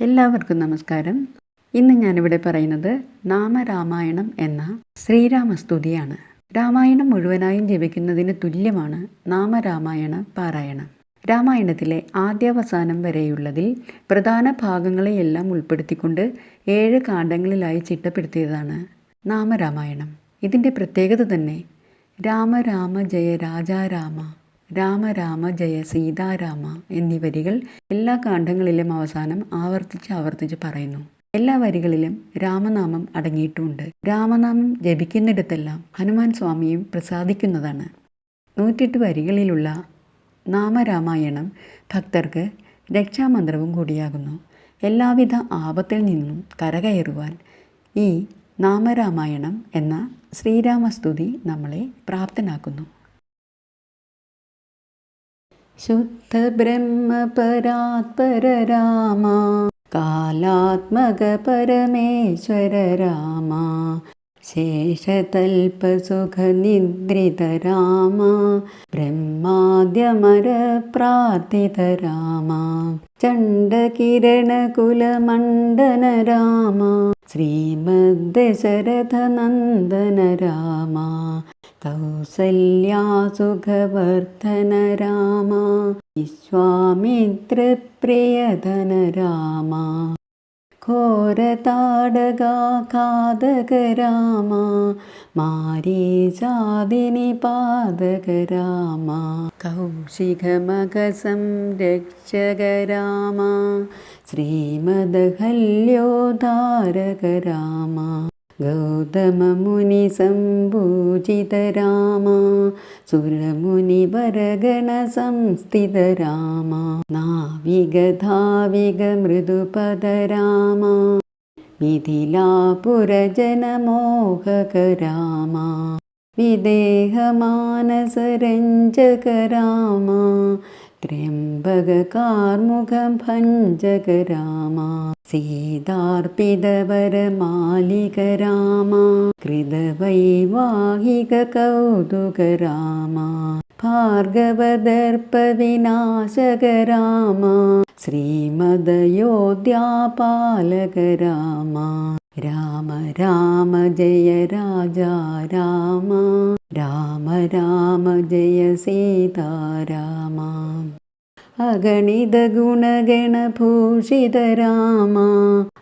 എല്ലാവർക്കും നമസ്കാരം. ഇന്ന് ഞാനിവിടെ പറയുന്നത് നാമരാമായണം എന്ന ശ്രീരാമസ്തുതിയാണ്. രാമായണം മുഴുവനായും ജപിക്കുന്നതിന് തുല്യമാണ് നാമരാമായണ പാരായണം. രാമായണത്തിലെ ആദ്യാവസാനം വരെയുള്ളതിൽ പ്രധാന ഭാഗങ്ങളെയെല്ലാം ഉൾപ്പെടുത്തിക്കൊണ്ട് ഏഴ് കാണ്ഡങ്ങളിലായി ചിട്ടപ്പെടുത്തിയതാണ് നാമരാമായണം. ഇതിന്റെ പ്രത്യേകത തന്നെ രാമ രാമ ജയ രാജാരാമ രാമ രാമ ജയ സീതാരാമ എന്നീ വരികൾ എല്ലാ കാണ്ഡങ്ങളിലും അവസാനം ആവർത്തിച്ച് ആവർത്തിച്ച് പറയുന്നു. എല്ലാ വരികളിലും രാമനാമം അടങ്ങിയിട്ടുമുണ്ട് രാമനാമം ജപിക്കുന്നിടത്തെല്ലാം ഹനുമാൻ സ്വാമിയും പ്രസാദിക്കുന്നതാണ്. നൂറ്റെട്ട് വരികളിലുള്ള നാമരാമായണം ഭക്തർക്ക് രക്ഷാമന്ത്രവും കൂടിയാകുന്നു. എല്ലാവിധ ആപത്തിൽ നിന്നും കരകയറുവാൻ ഈ നാമരാമായണം എന്ന ശ്രീരാമസ്തുതി നമ്മളെ പ്രാപ്തനാക്കുന്നു. शुद्धब्रह्मपरात्पररामा कालात्मकपरमेश्वररामा शेषतल्पसुखनिद्रितरामा ब्रह्माद्यमरप्रार्थितरामा चण्डकिरणकुलमण्डनरामा श्रीमद्दशरथनन्दनरामा कौसल्या सुखवर्धन राम विश्वामित्रप्रियधन राम घोरताडगाखादग राम मारीसादिनिपादक राम कौशिखमघ संरक्षग श्रीमदहल्योदारक राम गौतममुनि सुरमुनिवरगणसंस्थितरामा नाविगधाविगमृदुपदरामा मिथिलापुरजनमोहकरामा विदेहमानसरञ्जकरामा म्भगकार्मुखभञ्जक भञ्जगरामा सीतार्पितवरमालिकरामा कृतवैवाहिककौतुकरामा भार्गवदर्पविनाशकरामा राम राम राम राम जय राजाराम राम राम जय सीता राम अगणित गुणगणभूषित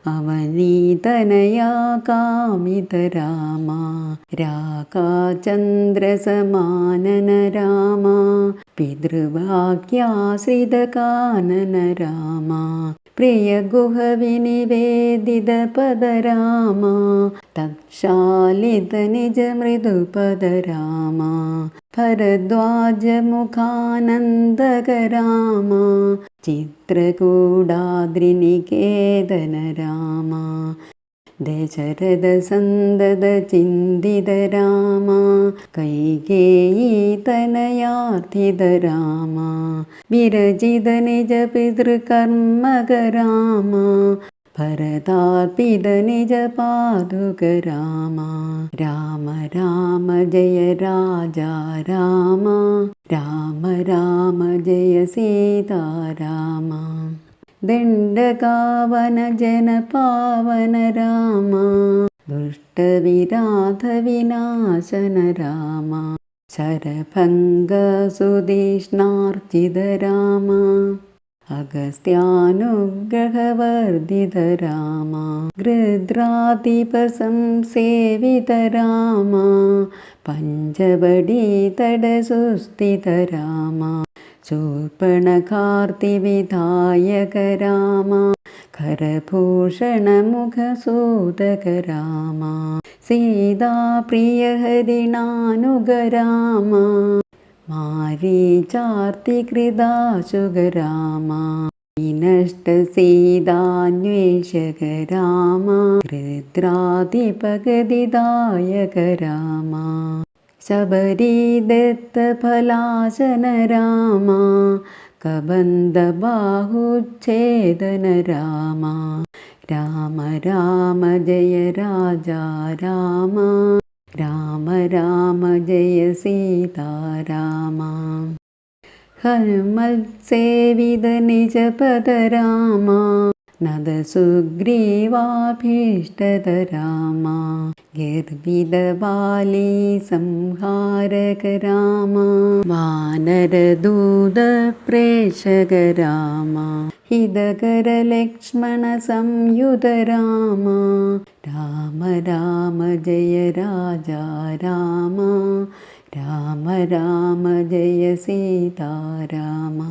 अवनीतनया कामित राम राकाचन्द्रसमानन रामा पितृवाक्याश्रितकानन रामा प्रियगुहविनिवेदितपदरामा तत्शालितनिजमृदुपदरामा भरद्वाजमुखानन्दकरामा चित्रकूडाद्रिनिकेतनरामा दशरद कैकेयीतनयार्थित रामा विरचित कैगेयीतनयाथिध राम विरचिद निज राम पादुक राम राम राम जय राजा रामा राम राम जय सीता रामा दिण्डकावनजनपावन राम दुष्टविराधविनाशन राम शरभङ्गसुतीक्ष्णार्जित राम अगस्त्यानुग्रहवर्धित राम गृद्रातिपसंसेवितराम पञ्चबडीतडसुस्थित रामा ചൂർപ്പണകാർത്തിവിധായക രാമ കരഭൂഷണമുഖസൂതക രാമ സീതാപ്രിയഹരിണാനുഗ രാമ മാരീചാർത്തികൃതാശുഗ രാമ വിനഷ്ടസീതാന്വേഷക രാമ ഹൃദ്രാതിപഗതിദായക രാമ शबरीदत्तफलाशन राम कबन्धबाहुच्छेदन राम राम राम जय राजा राम। राम राम जय सीता राम हल्मत्सेविद निजपद राम। गिर्विदबाली संहारक रामा वानरदूतप्रेषक रामा हिदकरलक्ष्मणसंयुध रामा राम राम जय राजा राम राम राम जय सीता रामा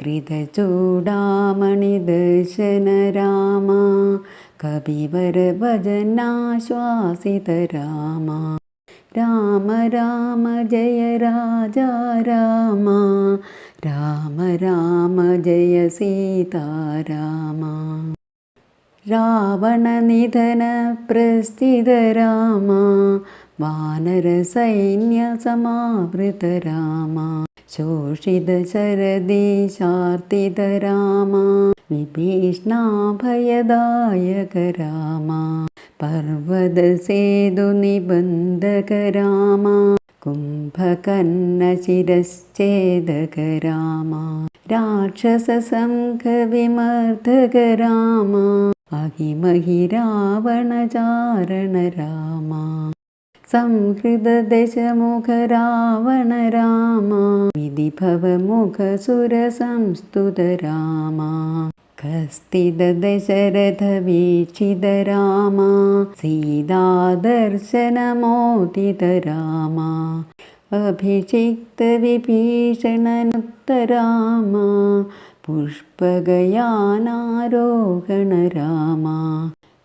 कृतचूडामणिदर्शन रामा कविवरभजनाश्वासित रामा राम राम जय राजा राम। राम राम जय सीता राम। रावणनिधनप्रस्थित राम। वानरसैन्यसमावृत राम शोषितशरदिशार्तित राम विभीष्णाभयदायक रामा पर्वतसेतुनिबन्धक रामा कुम्भकर्णशिरश्चेदक रामा राक्षससङ्घविमर्दक रामा अहिमहि रावणचारण रामा संहृददशमुख रावण रामा विधिभवमुखसुरसंस्तुत रामा कस्तिदशरथवीक्षित रामा सीतादर्शनमोदित रामा अभिषिक्तविभीषणनुत्तरामा पुष्पगयानारोहण रामा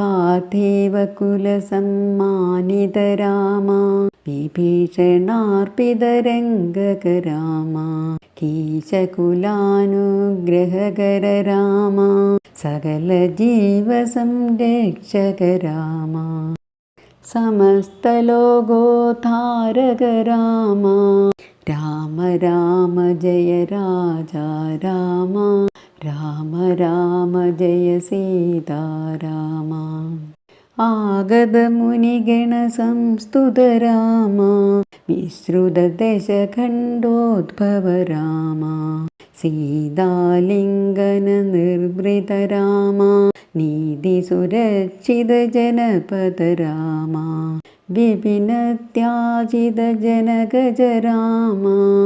रत्नलसत्पीठासिद रामा पट्टाभिषेकालङ्कृत रामा पार्थिवकुलसम्मानित रामा रामा राम राम जय राजा रामा राम राम जय सीता रामा। रामा। विश्रुतदशखण्डोद्भव रामा। सीतालिङ्गननिर्वृत रामा। नीतिसुरक्षितजनपद रामा। विपिनत्याजितजनगज रामा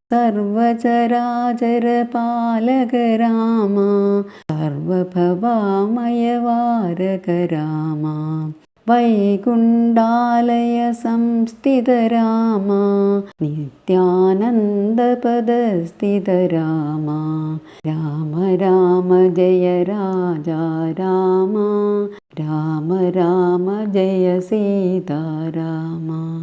रामा विधिमुखविबुधानन्दक रामा तेजोमयनिजरूपक रामा रामा जय राजा रामा राम राम जय सीता रामा